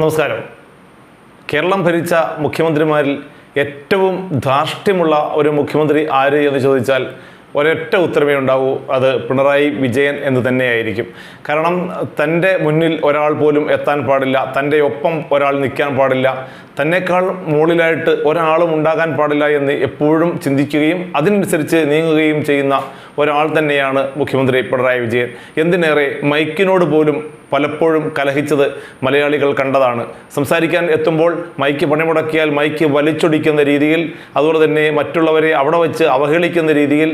നമസ്കാരം. കേരളം ഭരിച്ച മുഖ്യമന്ത്രിമാരിൽ ഏറ്റവും ധാർഷ്ട്യമുള്ള ഒരു മുഖ്യമന്ത്രി ആര് എന്ന് ചോദിച്ചാൽ ഒരൊറ്റ ഉത്തരവേ ഉണ്ടാവൂ അത് പിണറായി വിജയൻ എന്ന് തന്നെയായിരിക്കും. കാരണം തന്റെ മുന്നിൽ ഒരാൾ പോലും എത്താൻ പാടില്ല തന്റെ ഒപ്പം ഒരാൾ നിൽക്കാൻ പാടില്ല തന്നെക്കാൾ മുകളിലായിട്ട് ഒരാളും ഉണ്ടാകാൻ പാടില്ല എന്ന് എപ്പോഴും ചിന്തിക്കുകയും അതിനനുസരിച്ച് നീങ്ങുകയും ചെയ്യുന്ന ഒരാൾ തന്നെയാണ് മുഖ്യമന്ത്രി പിണറായി വിജയൻ. എന്തിനേറെ മൈക്കിനോട് പോലും പലപ്പോഴും കലഹിച്ചത് മലയാളികൾ കണ്ടതാണ്. സംസാരിക്കാൻ എത്തുമ്പോൾ മൈക്ക് പണിമുടക്കിയാൽ മൈക്ക് വലിച്ചൊടിക്കുന്ന രീതിയിൽ അതുപോലെ തന്നെ മറ്റുള്ളവരെ അവിടെ വെച്ച് അവഹേളിക്കുന്ന രീതിയിൽ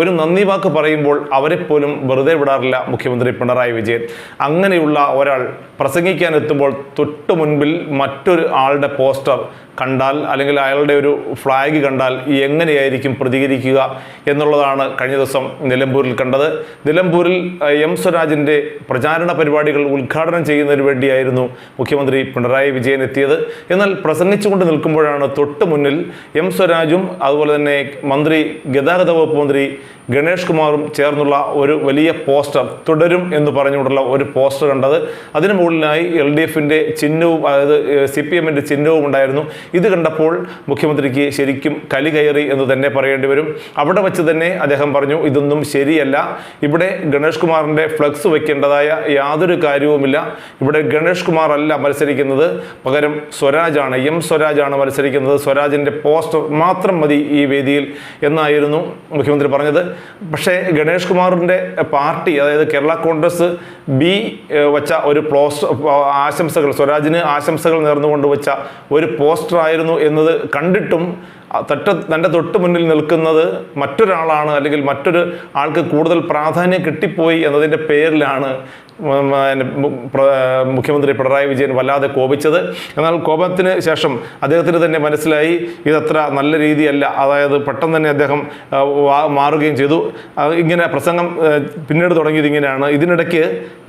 ഒരു നന്ദി വാക്ക് പറയുമ്പോൾ അവരെപ്പോലും പോലും വെറുതെ വിടാറില്ല മുഖ്യമന്ത്രി പിണറായി വിജയൻ. അങ്ങനെയുള്ള ഒരാൾ പ്രസംഗിക്കാൻ എത്തുമ്പോൾ തൊട്ടു മുൻപിൽ മറ്റൊരു ആളുടെ പോസ്റ്റർ കണ്ടാൽ അല്ലെങ്കിൽ അയാളുടെ ഒരു ഫ്ലാഗ് കണ്ടാൽ എങ്ങനെയായിരിക്കും പ്രതികരിക്കുക എന്നുള്ളതാണ് കഴിഞ്ഞ ദിവസം നിലമ്പൂരിൽ കണ്ടത്. നിലമ്പൂരിൽ എം സ്വരാജിന്റെ പ്രചാരണ പരിപാടികൾ ഉദ്ഘാടനം ചെയ്യുന്നതിന് വേണ്ടിയായിരുന്നു മുഖ്യമന്ത്രി പിണറായി വിജയൻ എത്തിയത്. എന്നാൽ പ്രസംഗിച്ചുകൊണ്ട് നിൽക്കുമ്പോഴാണ് തൊട്ട് മുന്നിൽ എം സ്വരാജും അതുപോലെ തന്നെ മന്ത്രി ഗതാഗത വകുപ്പ് മന്ത്രി ഗണേഷ് കുമാറും ചേർന്നുള്ള ഒരു വലിയ പോസ്റ്റർ തുടരും എന്ന് പറഞ്ഞുകൊണ്ടുള്ള ഒരു പോസ്റ്റർ കണ്ടത്. അതിന് മുകളിലായി എൽ ഡി എഫിന്റെ ചിഹ്നവും അതായത് സി പി എമ്മിന്റെ ചിഹ്നവും ഉണ്ടായിരുന്നു. ഇത് കണ്ടപ്പോൾ മുഖ്യമന്ത്രിക്ക് ശരിക്കും കലി കയറി എന്ന് തന്നെ പറയേണ്ടി വരും. അവിടെ വെച്ച് തന്നെ അദ്ദേഹം പറഞ്ഞു ഇതൊന്നും ശരിയല്ല. ഇവിടെ ഗണേഷ് കുമാറിന്റെ ഫ്ലക്സ് വയ്ക്കേണ്ടതായ യാതൊരു കാര്യവുമില്ല. ഇവിടെ ഗണേഷ് കുമാർ അല്ല മത്സരിക്കുന്നത്. പകരം സ്വരാജാണ് എം സ്വരാജാണ് മത്സരിക്കുന്നത്. സ്വരാജിന്റെ പോസ്റ്റർ മാത്രം മതി ഈ വേദിയിൽ എന്നായിരുന്നു മുഖ്യമന്ത്രി പറഞ്ഞത്. പക്ഷേ ഗണേഷ് കുമാറിന്റെ പാർട്ടി അതായത് കേരള കോൺഗ്രസ് ബി വച്ച ഒരു പോസ്റ്റർ ആശംസകൾ. സ്വരാജിന് ആശംസകൾ നേർന്നുകൊണ്ട് വെച്ച ഒരു പോസ്റ്ററായിരുന്നു എന്നത് കണ്ടിട്ടും തൊട്ട് തന്റെ തൊട്ട് മുന്നിൽ നിൽക്കുന്നത് മറ്റൊരാളാണ് അല്ലെങ്കിൽ മറ്റൊരു ആൾക്ക് കൂടുതൽ പ്രാധാന്യം കിട്ടിപ്പോയി എന്നതിന്റെ പേരിലാണ് മുഖ്യമന്ത്രി പിണറായി വിജയൻ വല്ലാതെ കോപിച്ചത്. എന്നാൽ കോപത്തിന് ശേഷം അദ്ദേഹത്തിന് തന്നെ മനസ്സിലായി ഇതത്ര നല്ല രീതിയല്ല. അതായത് പെട്ടെന്ന് തന്നെ അദ്ദേഹം മാറുകയും ചെയ്തു. ഇങ്ങനെ പ്രസംഗം പിന്നീട് തുടങ്ങിയത് ഇങ്ങനെയാണ്. ഇതിനിടയ്ക്ക്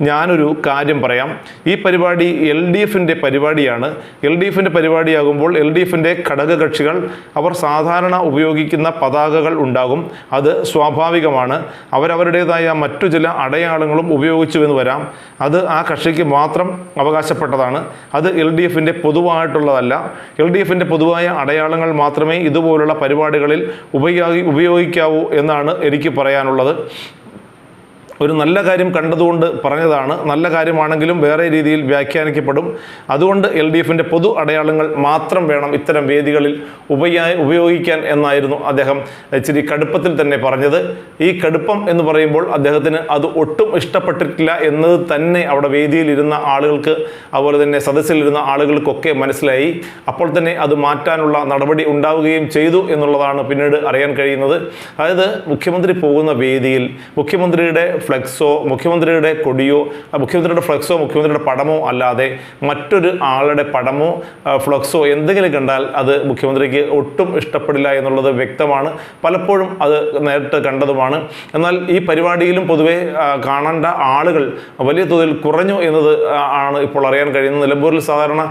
ഞാനൊരു കാര്യം പറയാം. ഈ പരിപാടി എൽ ഡി എഫിന്റെ പരിപാടിയാണ്. എൽ ഡി എഫിന്റെ പരിപാടിയാകുമ്പോൾ എൽ ഡി എഫിന്റെ ഘടകകക്ഷികൾ അവർ സാധാരണ ഉപയോഗിക്കുന്ന പതാകകൾ ഉണ്ടാകും. അത് സ്വാഭാവികമാണ്. അവരവരുടേതായ മറ്റു ചില അടയാളങ്ങളും ഉപയോഗിച്ചു എന്ന് വരാം. അത് ആ കക്ഷിക്ക് മാത്രം അവകാശപ്പെട്ടതാണ്. അത് എൽ ഡി എഫിന്റെ പൊതുവായിട്ടുള്ളതല്ല. എൽ ഡി എഫിന്റെ പൊതുവായ അടയാളങ്ങൾ മാത്രമേ ഇതുപോലുള്ള പരിപാടികളിൽ ഉപയോഗി ഉപയോഗിക്കാവൂ എന്നാണ് എനിക്ക് പറയാനുള്ളത്. ഒരു നല്ല കാര്യം കണ്ടതുകൊണ്ട് പറഞ്ഞതാണ്. നല്ല കാര്യമാണെങ്കിലും വേറെ രീതിയിൽ വ്യാഖ്യാനിക്കപ്പെടും. അതുകൊണ്ട് എൽ ഡി എഫിന്റെ പൊതു അടയാളങ്ങൾ മാത്രം വേണം ഇത്തരം വേദികളിൽ ഉപയാ ഉപയോഗിക്കാൻ എന്നായിരുന്നു അദ്ദേഹം ഇച്ചിരി കടുപ്പത്തിൽ തന്നെ പറഞ്ഞത്. ഈ കടുപ്പം എന്ന് പറയുമ്പോൾ അദ്ദേഹത്തിന് അത് ഒട്ടും ഇഷ്ടപ്പെട്ടിട്ടില്ല എന്നത് തന്നെ അവിടെ വേദിയിലിരുന്ന ആളുകൾക്ക് അതുപോലെ തന്നെ സദസ്സിലിരുന്ന ആളുകൾക്കൊക്കെ മനസ്സിലായി. അപ്പോൾ തന്നെ അത് മാറ്റാനുള്ള നടപടി ഉണ്ടാവുകയും ചെയ്തു എന്നുള്ളതാണ് പിന്നീട് അറിയാൻ കഴിയുന്നത്. അതായത് മുഖ്യമന്ത്രി പോകുന്ന വേദിയിൽ മുഖ്യമന്ത്രിയുടെ ഫ്ലെക്സോ മുഖ്യമന്ത്രിയുടെ കൊടിയോ മുഖ്യമന്ത്രിയുടെ ഫ്ലെക്സോ മുഖ്യമന്ത്രിയുടെ പടമോ അല്ലാതെ മറ്റൊരു ആളുടെ പടമോ ഫ്ലെക്സോ എന്തെങ്കിലും കണ്ടാൽ അത് മുഖ്യമന്ത്രിക്ക് ഒട്ടും ഇഷ്ടപ്പെടില്ല എന്നുള്ളത് വ്യക്തമാണ്. പലപ്പോഴും അത് നേരിട്ട് കണ്ടതുമാണ്. എന്നാൽ ഈ പരിപാടിയിലും പൊതുവെ കാണേണ്ട ആളുകൾ വലിയ തോതിൽ കുറഞ്ഞു എന്നത് ആണ് ഇപ്പോൾ അറിയാൻ കഴിയുന്നത്. നിലമ്പൂരിൽ സാധാരണ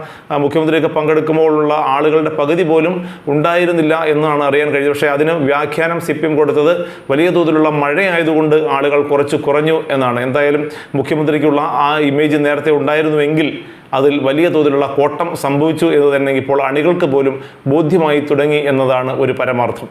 മുഖ്യമന്ത്രിയൊക്കെ പങ്കെടുക്കുമ്പോഴുള്ള ആളുകളുടെ പകുതി പോലും ഉണ്ടായിരുന്നില്ല എന്നാണ് അറിയാൻ കഴിഞ്ഞത് പക്ഷേ അതിന് വ്യാഖ്യാനം സി പി എം കൊടുത്തത് വലിയ തോതിലുള്ള മഴയായതുകൊണ്ട് ആളുകൾ കുറച്ച് കുറഞ്ഞു എന്നാണ്. എന്തായാലും മുഖ്യമന്ത്രിക്കുള്ള ആ ഇമേജ് നേരത്തെ ഉണ്ടായിരുന്നുവെങ്കിൽ അതിൽ വലിയ തോതിലുള്ള കോട്ടം സംഭവിച്ചു എന്ന് തന്നെ ഇപ്പോൾ അണികൾക്ക് പോലും ബോധ്യമായി തുടങ്ങി എന്നതാണ് ഒരു പരമാർത്ഥം.